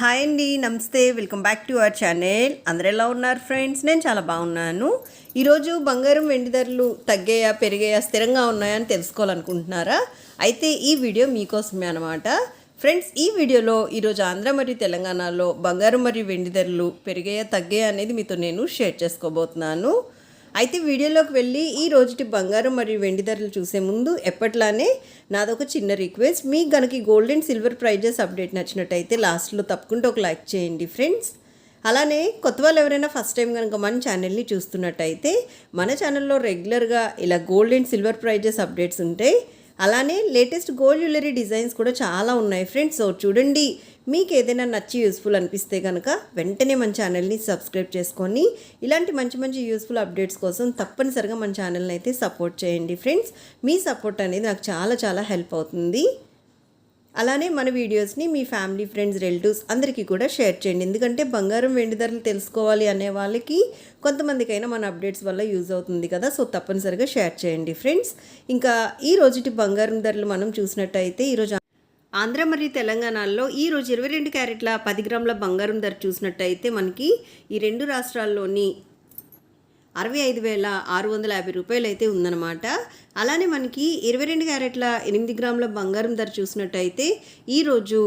Hi అండి నమస్తే. Welcome back to our channel. అందరు ఎలా ఉన్నారు ఫ్రెండ్స్? నేను చాలా బాగున్నాను. ఈరోజు బంగారం వెండి ధరలు తగ్గాయా పెరిగాయా స్థిరంగా ఉన్నాయా అని తెలుసుకోవాలనుకుంటున్నారా? అయితే ఈ వీడియో మీకోసమే అనమాట ఫ్రెండ్స్ ఈ వీడియోలో ఈరోజు ఆంధ్ర మరియు తెలంగాణలో బంగారం మరియు వెండి ధరలు పెరిగాయా తగ్గాయా అనేది మీతో నేను షేర్ చేసుకోబోతున్నాను. అయితే వీడియోలోకి వెళ్ళి ఈ రోజుటి బంగారం మరియు వెండి ధరలు చూసే ముందు ఎప్పట్లానే నాదొక చిన్న రిక్వెస్ట్. మీకు గనక gold and silver prizes update నచ్చినట్టయితే లాస్ట్లో తప్పకుండా ఒక లైక్ చేయండి ఫ్రెండ్స్ అలానే కొత్త వాళ్ళు ఎవరైనా ఫస్ట్ టైం కనుక మన ఛానల్ని చూస్తున్నట్టయితే మన ఛానల్లో రెగ్యులర్గా ఇలా gold and silver prizes updates ఉంటాయి. అలానే లేటెస్ట్ గోల్డ్ జ్యువెలరీ డిజైన్స్ కూడా చాలా ఉన్నాయి ఫ్రెండ్స్ సో చూడండి. మీకు ఏదైనా నచ్చి యూస్ఫుల్ అనిపిస్తే కనుక వెంటనే మన ఛానల్ని సబ్స్క్రైబ్ చేసుకొని ఇలాంటి మంచి మంచి యూస్ఫుల్ అప్డేట్స్ కోసం తప్పనిసరిగా మన ఛానల్ని అయితే సపోర్ట్ చేయండి ఫ్రెండ్స్ మీ సపోర్ట్ అనేది నాకు చాలా చాలా హెల్ప్ అవుతుంది. అలానే మన వీడియోస్ని మీ ఫ్యామిలీ ఫ్రెండ్స్ రిలేటివ్స్ అందరికీ కూడా షేర్ చేయండి. ఎందుకంటే బంగారం వెండి ధరలు తెలుసుకోవాలి అనే వాళ్ళకి కొంతమందికైనా మన అప్డేట్స్ వల్ల యూజ్ అవుతుంది కదా. సో తప్పనిసరిగా షేర్ చేయండి ఫ్రెండ్స్ ఇంకా ఈ రోజుటి బంగారం ధరలు మనం చూసినట్టయితే ఈరోజు ఆంధ్ర మరియు తెలంగాణలో ఈ రోజు ఇరవై రెండు క్యారెట్ల పది గ్రాముల బంగారం ధర చూసినట్టయితే మనకి ఈ రెండు రాష్ట్రాల్లోని అరవై ఐదు వేల ఆరు వందల యాభై రూపాయలు అయితే ఉందన్నమాట. అలానే మనకి ఇరవై రెండు క్యారెట్ల ఎనిమిది గ్రాముల బంగారం ధర చూసినట్టయితే ఈరోజు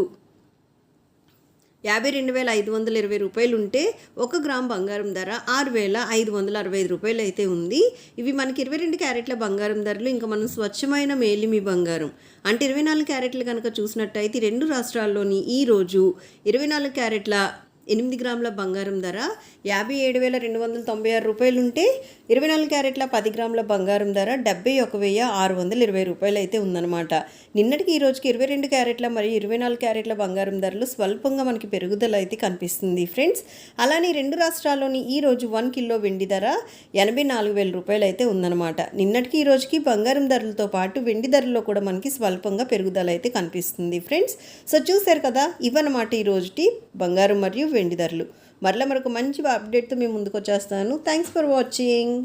యాభై రెండు వేల ఐదు వందల ఇరవై రూపాయలు ఉంటే ఒక గ్రామ్ బంగారం ధర ఆరు వేల ఐదు వందల అరవై ఐదు రూపాయలు అయితే ఉంది. ఇవి మనకి ఇరవై రెండు క్యారెట్ల బంగారం ధరలు. ఇంకా మనం స్వచ్ఛమైన మేలిమి బంగారం. అంటే ఇరవై నాలుగు క్యారెట్లు కనుక చూసినట్టయితే రెండు రాష్ట్రాల్లోని ఈరోజు ఇరవై నాలుగు క్యారెట్ల ఎనిమిది గ్రాముల బంగారం ధర యాభై ఏడు వేల రెండు వందల తొంభై ఆరు రూపాయలు ఉంటే ఇరవై నాలుగు క్యారెట్ల పది గ్రాముల బంగారం ధర డెబ్బై ఒక వెయ్యి ఆరు వందల ఇరవై రూపాయలు అయితే ఉందన్నమాట. నిన్నటికి ఈ రోజుకి ఇరవై రెండు క్యారెట్ల మరియు ఇరవై నాలుగు క్యారెట్ల బంగారం ధరలు స్వల్పంగా మనకి పెరుగుదల అయితే కనిపిస్తుంది ఫ్రెండ్స్. అలానే రెండు రాష్ట్రాల్లోని ఈ రోజు వన్ కిలో వెండి ధర ఎనభై నాలుగు వేల రూపాయలు అయితే ఉందన్నమాట. నిన్నటికి ఈ రోజుకి బంగారం ధరలతో పాటు వెండి ధరల్లో కూడా మనకి స్వల్పంగా పెరుగుదల అయితే కనిపిస్తుంది ఫ్రెండ్స్. సో చూశారు కదా ఇవన్నమాట ఈ రోజుటి బంగారం మరియు వెండి ధరలు మరలా మరొక మంచి అప్డేట్తో మేము ముందుకు వచ్చేస్తాను థ్యాంక్స్ ఫర్ వాచింగ్